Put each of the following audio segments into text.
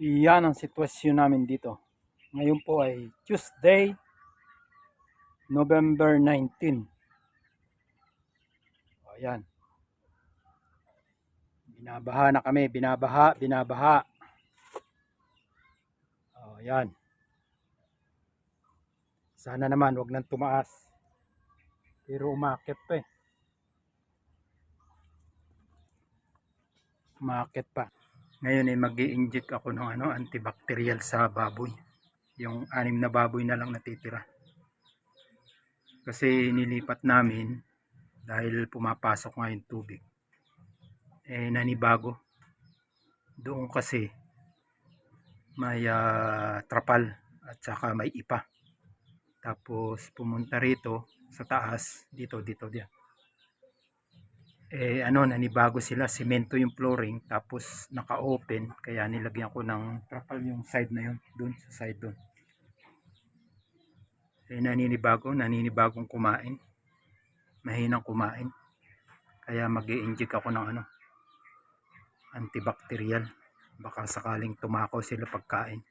Iyan ang sitwasyon namin dito. Ngayon po ay Tuesday, November 19. O yan. Binabaha na kami, binabaha, binabaha. O yan. Sana naman wag nang tumaas. Pero umakit pa eh. Umakit pa. Ngayon ay mag inject ako ng ano, antibacterial sa baboy. Yung anim na baboy na lang natitira. Kasi nilipat namin dahil pumapasok nga yung tubig. Eh nanibago. Doon kasi may ah, trapal at saka may ipa. Tapos pumunta rito sa taas, dito, dito, diyan. Eh ano, nanibago sila, semento yung flooring, tapos naka-open, kaya nilagyan ko ng trapal yung side na yun, dun sa side dun. Eh naninibago, naninibagong kumain. Mahinang kumain. Kaya mag inject ako ng ano, antibacterial. Baka sakaling tumakaw sila pagkain.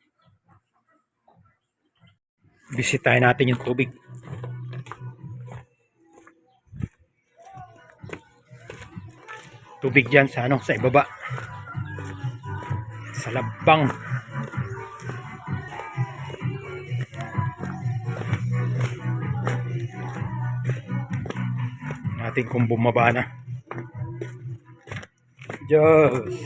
Bisitahin natin yung tubig. Tubig dyan sa ano, sa ibaba. Sa labang. natin kung bumaba na. Diyos.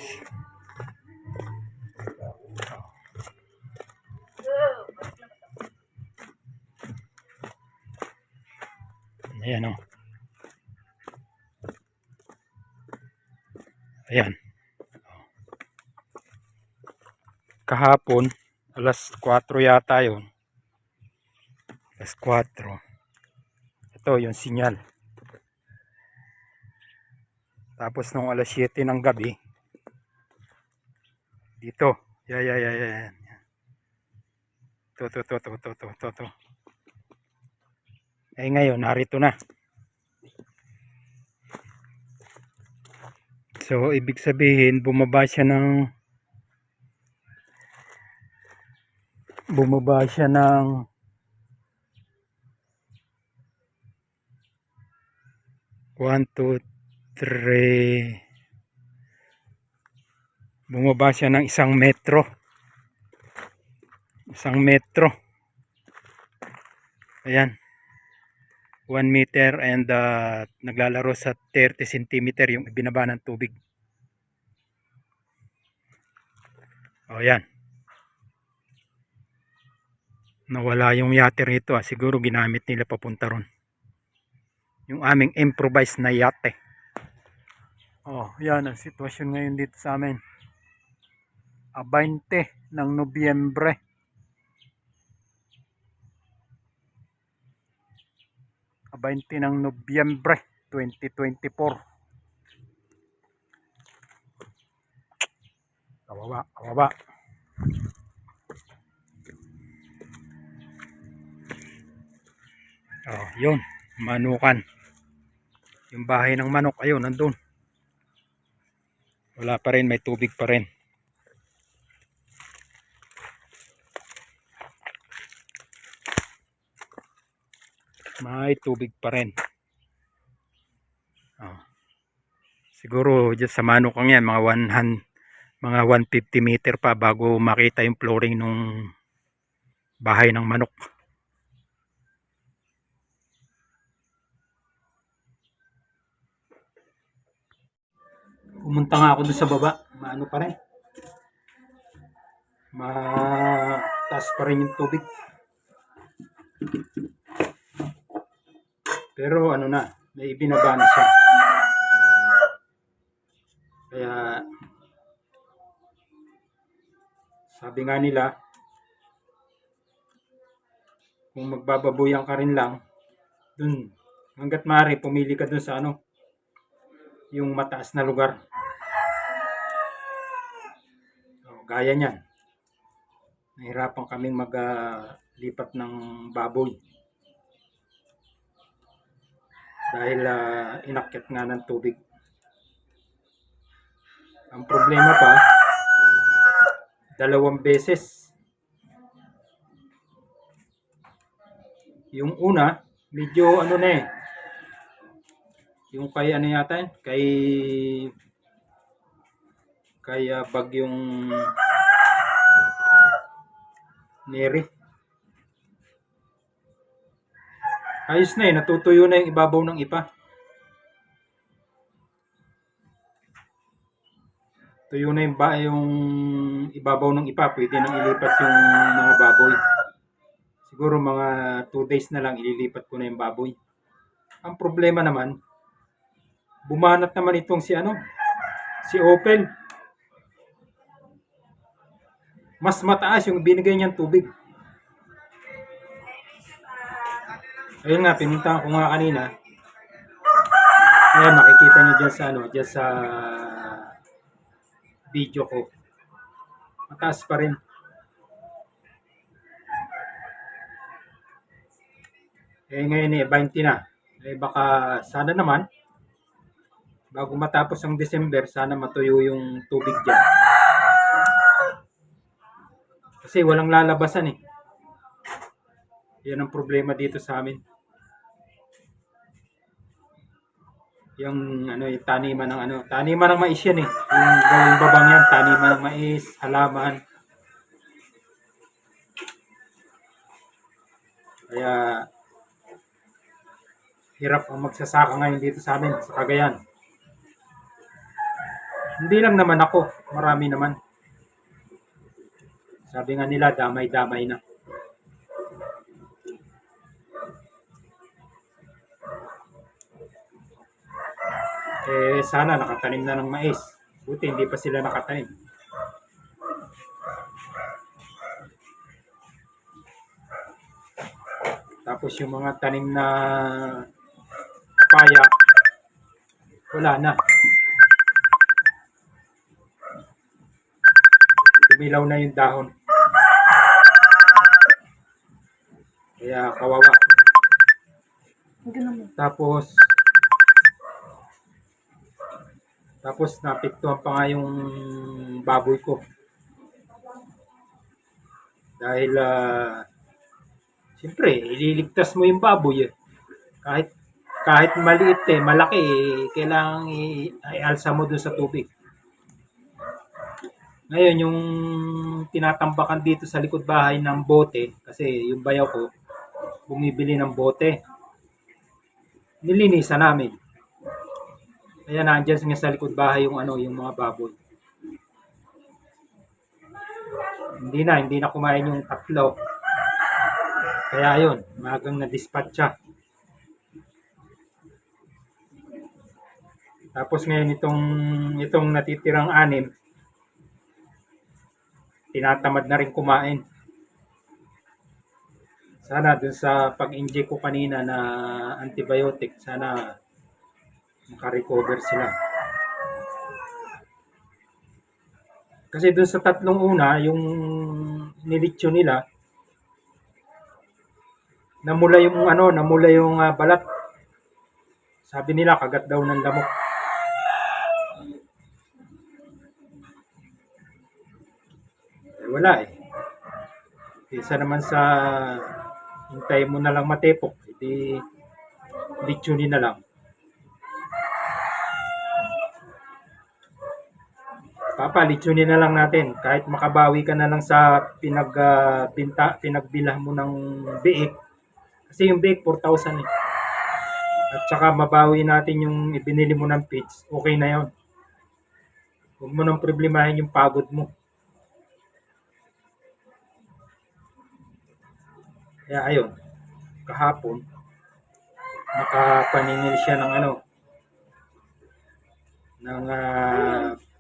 Ayan o. Ayan. Kahapon, alas 4 yata yun. Alas 4. Ito yung sinyal. Tapos nung alas 7 ng gabi, dito. Yeah, yeah, yeah, yeah. To, to, to, to, to, to, to, to. Eh ngayon, narito na. So, ibig sabihin, bumaba siya ng bumaba siya ng one, two, three. Bumaba siya ng isang metro. Isang metro. Ayan 1 meter and uh, naglalaro sa 30 centimeter yung ibinaba ng tubig. O yan. Nawala yung yate rito ah. siguro ginamit nila papunta ron. Yung aming improvised na yate. Oh yan ang sitwasyon ngayon dito sa amin. A 20 ng Nobyembre 20 ng Nobyembre 2024 kawawa kawawa oh yun manukan. Yung bahay ng manok ayun nandun. Wala pa rin may tubig pa rin may tubig pa rin. Oh. Siguro dyan sa manukang yan, mga 100, mga 150 meter pa bago makita yung flooring nung bahay ng manok. Pumunta nga ako doon sa baba. Maano pa rin. Mataas pa rin yung tubig. Pero ano na, may ibinaba na siya. Kaya sabi nga nila kung magbababuyan ka rin lang dun hanggat maaari pumili ka dun sa ano yung mataas na lugar. O, gaya niyan. Nahirapan kaming maglipat ng baboy. Dahil ah, inakyat nga ng tubig. Ang problema pa, dalawang beses. Yung una, medyo ano na eh. Yung kay ano yata yun? Kay kay ah, bagyong Neri. Ayos na eh, natutuyo na yung ibabaw ng ipa. Tuyo na yung, ba, yung ibabaw ng ipa, pwede nang ilipat yung mga baboy. Siguro mga 2 days na lang ililipat ko na yung baboy. Ang problema naman, bumanat naman itong si ano, si Opel. Mas mataas yung binigay niyang tubig. Ayun nga, pinuntahan ko nga kanina. Ayan, makikita niyo dyan sa ano, dyan sa video ko. Mataas pa rin. Eh ngayon eh, 20 na. Eh baka sana naman, bago matapos ang December, sana matuyo yung tubig dyan. Kasi walang lalabasan eh. Yan ang problema dito sa amin. Yung ano, yung taniman ng ano, taniman ng mais yan eh. Yung gawing babang yan, taniman ng mais, halaman. Kaya hirap ang magsasaka ngayon dito sa amin, sa Cagayan. Hindi lang naman ako, marami naman. Sabi nga nila, damay-damay na. Eh, sana nakatanim na ng mais. Buti hindi pa sila nakatanim. Tapos yung mga tanim na papaya, wala na. Tumilaw na yung dahon. Kaya kawawa. Tapos, tapos napiktuhan pa nga yung baboy ko. Dahil, ah, siyempre, ililigtas mo yung baboy eh. Kahit, kahit maliit eh, malaki eh, kailangan i-alsa mo dun sa tubig. Ngayon, yung tinatambakan dito sa likod bahay ng bote, kasi yung bayaw ko, bumibili ng bote. Nilinisan namin. Kaya nandyan nga sa likod bahay yung ano, yung mga baboy. Hindi na, hindi na kumain yung tatlo. Kaya yun, magang na-dispatcha. Tapos ngayon itong itong natitirang anim, tinatamad na rin kumain. Sana dun sa pag-inject ko kanina na antibiotic, sana makarecover sila. Kasi dun sa tatlong una, yung nilitsyo nila, namula yung ano, namula yung ah, balat. Sabi nila, kagat daw ng lamok. Eh, wala eh. Isa naman sa hintay mo na lang matepok, hindi litsunin na lang. Papa, litsunin na lang natin. Kahit makabawi ka na lang sa pinag, ah, binta, pinagbilah mo ng biik. Kasi yung biik, 4,000 eh. At saka mabawi natin yung ibinili mo ng pitch, okay na yon. Huwag mo nang problemahin yung pagod mo. Kaya ayun, kahapon, nakapaningil siya ng ano, ng wala.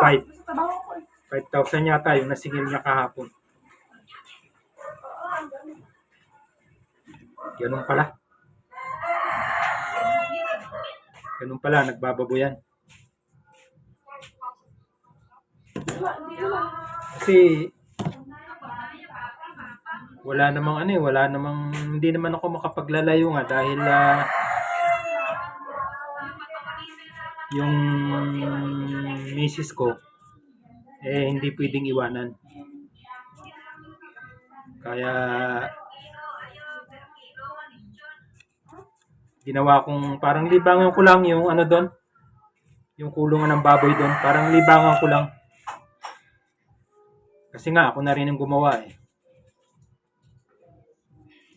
Five. Sa trabaho ko eh. 5,000 yata yung nasingil niya kahapon. Ganun pala. Ganun pala, nagbababo yan. Kasi wala namang ano eh, wala namang hindi naman ako makapaglalayo nga dahil ah, yung misis ko eh hindi pwedeng iwanan. Kaya ginawa kong parang libangan ko lang yung ano doon, yung kulungan ng baboy doon, parang libangan ko lang. Kasi nga ako na rin ang gumawa eh.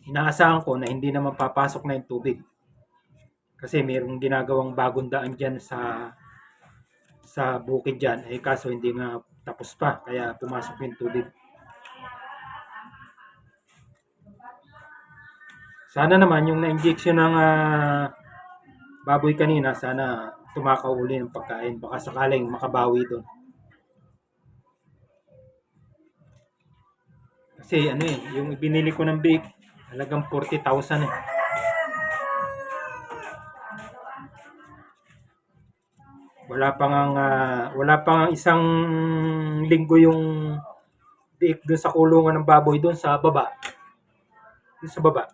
Inaasahan ko na hindi na mapapasok na yung tubig. Kasi mayroong ginagawang bagong daan dyan sa sa bukid dyan. Eh kaso hindi nga tapos pa. Kaya pumasok yung tubig. Sana naman yung na-injection ng ah, baboy kanina, sana tumakaw uli ng pagkain. Baka sakaling makabawi doon. Kasi ano eh, yung binili ko ng bake, halagang 40,000 eh. Wala pa nga wala pa nga isang linggo yung biik doon sa kulungan ng baboy doon sa baba. Doon sa baba.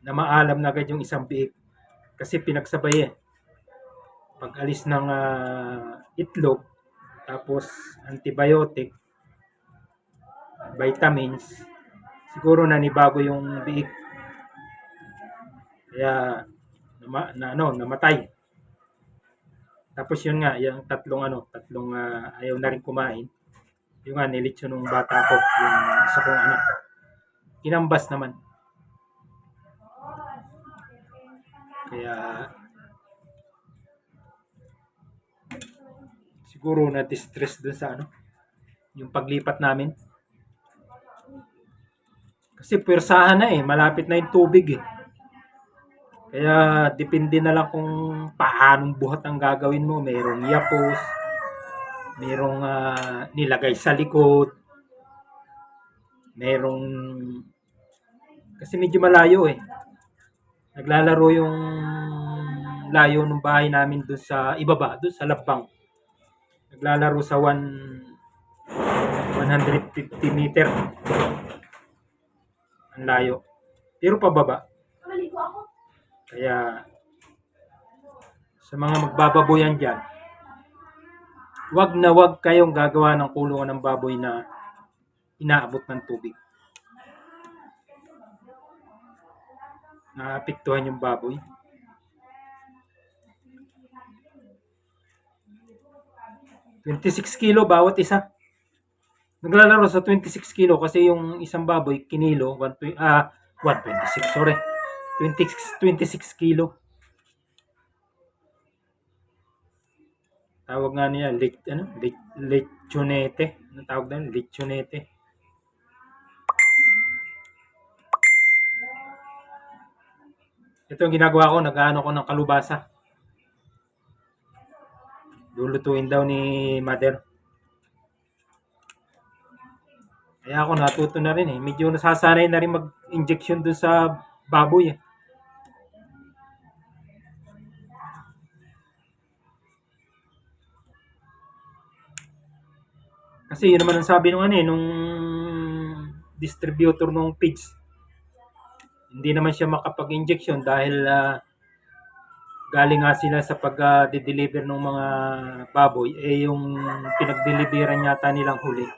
Na maalam na agad yung isang biik kasi pinagsabay eh. Pag alis ng ah, itlog, tapos antibiotic, vitamins, siguro nanibago yung biik. Kaya na, na ano, namatay. Tapos yun nga, yung tatlong ano, tatlong ah, ayaw na rin kumain. Yung nga, nilitsyo nung bata ko, yung isa kong anak. Inambas naman. Kaya, siguro na distress dun sa ano, yung paglipat namin. Kasi pwersahan na eh, malapit na yung tubig eh. Kaya depende na lang kung paanong buhat ang gagawin mo. Merong yapos, merong ah, nilagay sa likod, merong kasi medyo malayo eh. Naglalaro yung layo ng bahay namin doon sa ibaba, doon sa Labang. Naglalaro sa 1 150 meter. Ang layo. Pero pababa. Kaya sa mga magbababoyan dyan, wag na wag kayong gagawa ng kulungan ng baboy na inaabot ng tubig. Naapektuhan yung baboy. ...26 kilo bawat isa. Naglalaro sa 26 kilo kasi yung isang baboy, kinilo, 120, ah, 126, sorry. 26, 26 kilo. Tawag nga niya, lit, ano, lit, lechonete. Anong tawag doon? Lechonete. Ito ang ginagawa ko, nag-ano ko ng kalubasa. Lulutuin daw ni mother. Kaya ako natuto na rin eh. Medyo nasasanay na rin mag-injection dun sa baboy. Kasi yun naman ang sabi nung ano eh, nung distributor nung pigs. Hindi naman siya makapag-injection dahil ah, galing nga sila sa pag-deliver ng mga baboy. Eh yung pinag-deliveran yata nilang huli,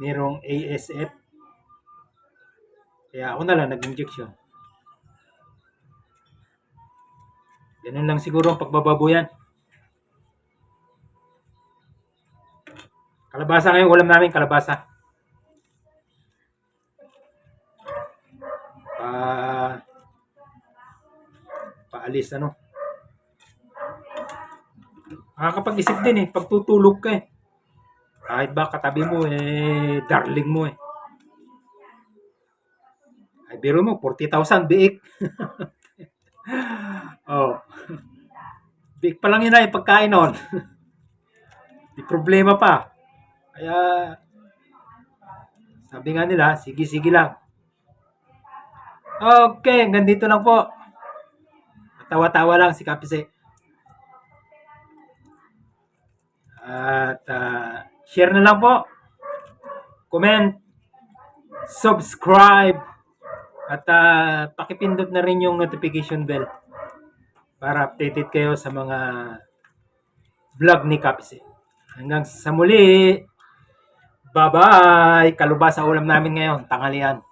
merong ASF. Kaya ako na lang nag-injection. Ganun lang siguro ang pagbababoyan. Kalabasa ngayon, ulam namin kalabasa. Pa paalis ano. Nakakapag-isip din eh, pagtutulog ka eh. Kahit ba katabi mo eh, darling mo eh. Ay, biro mo, 40,000 biik. oh. Biik pa lang yun ay pagkain nun. Di problema pa. Kaya, sabi nga nila, sige, sige lang. Okay, hanggang dito lang po. Tawa-tawa lang si Kapise. At ah, share na lang po. Comment, subscribe, at ah, pakipindot na rin yung notification bell para updated kayo sa mga vlog ni Kapsi. Hanggang sa muli. Bye-bye! Kalubasa ulam namin ngayon, tanghalian.